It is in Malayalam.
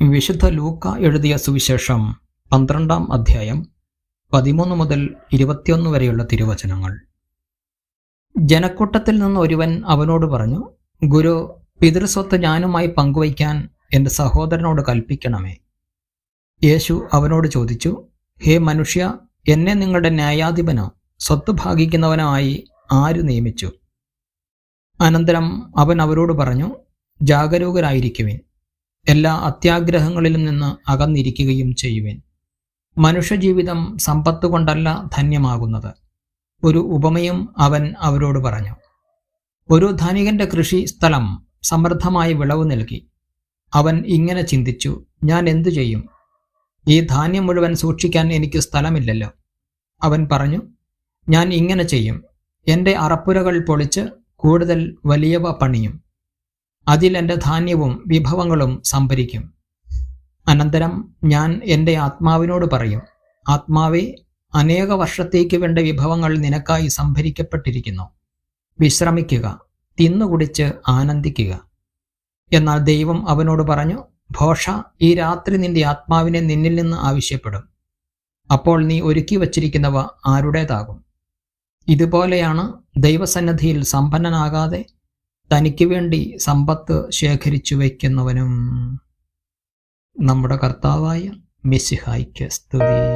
വിശുദ്ധ ലൂക്ക എഴുതിയ സുവിശേഷം പന്ത്രണ്ടാം അധ്യായം പതിമൂന്ന് മുതൽ ഇരുപത്തിയൊന്ന് വരെയുള്ള തിരുവചനങ്ങൾ. ജനക്കൂട്ടത്തിൽ നിന്ന് ഒരുവൻ അവനോട് പറഞ്ഞു ഗുരു പിതൃസ്വത്ത് ഞാനുമായി പങ്കുവയ്ക്കാൻ എന്റെ സഹോദരനോട് കൽപ്പിക്കണമേ. യേശു അവനോട് ചോദിച്ചു ഹേ മനുഷ്യ എന്നെ നിങ്ങളുടെ ന്യായാധിപനോ സ്വത്ത് ഭാഗിക്കുന്നവനായി ആര് നിയമിച്ചു? അനന്തരം അവൻ അവരോട് പറഞ്ഞു ജാഗരൂകരായിരിക്കുവിൻ. എല്ലാ അത്യാഗ്രഹങ്ങളിലും നിന്ന് അകന്നിരിക്കുകയും ചെയ്യുവേൻ. മനുഷ്യജീവിതം സമ്പത്ത് കൊണ്ടല്ല ധന്യമാകുന്നത്. ഒരു ഉപമയും അവൻ അവരോട് പറഞ്ഞു. ഒരു ധനികന്റെ കൃഷി സ്ഥലം സമൃദ്ധമായി വിളവ് നൽകി. അവൻ ഇങ്ങനെ ചിന്തിച്ചു ഞാൻ എന്തു ചെയ്യും? ഈ ധാന്യം മുഴുവൻ സൂക്ഷിക്കാൻ എനിക്ക് സ്ഥലമില്ലല്ലോ. അവൻ പറഞ്ഞു ഞാൻ ഇങ്ങനെ ചെയ്യും. എന്റെ അറപ്പുരകൾ പൊളിച്ച് കൂടുതൽ വലിയവ പണിയും. അതിൽ എന്റെ ധാന്യവും വിഭവങ്ങളും സംഭരിക്കും. അനന്തരം ഞാൻ എന്റെ ആത്മാവിനോട് പറയും ആത്മാവെ അനേക വർഷത്തേക്ക് വേണ്ട വിഭവങ്ങൾ നിനക്കായി സംഭരിക്കപ്പെട്ടിരിക്കുന്നു. വിശ്രമിക്കുക തിന്നുകുടിച്ച് ആനന്ദിക്കുക. എന്നാൽ ദൈവം അവനോട് പറഞ്ഞു ഭോഷ ഈ രാത്രി നിന്റെ ആത്മാവിനെ നിന്നിൽ നിന്ന് ആവശ്യപ്പെടും. അപ്പോൾ നീ ഒരുക്കി വച്ചിരിക്കുന്നവ ആരുടേതാകും? ഇതുപോലെയാണ് ദൈവസന്നദ്ധിയിൽ സമ്പന്നനാകാതെ തനിക്ക് വേണ്ടി സമ്പത്ത് ശേഖരിച്ചു വയ്ക്കുന്നവനും നമ്മുടെ കർത്താവായ മിസിഹായ്ക്ക് സ്തുതി.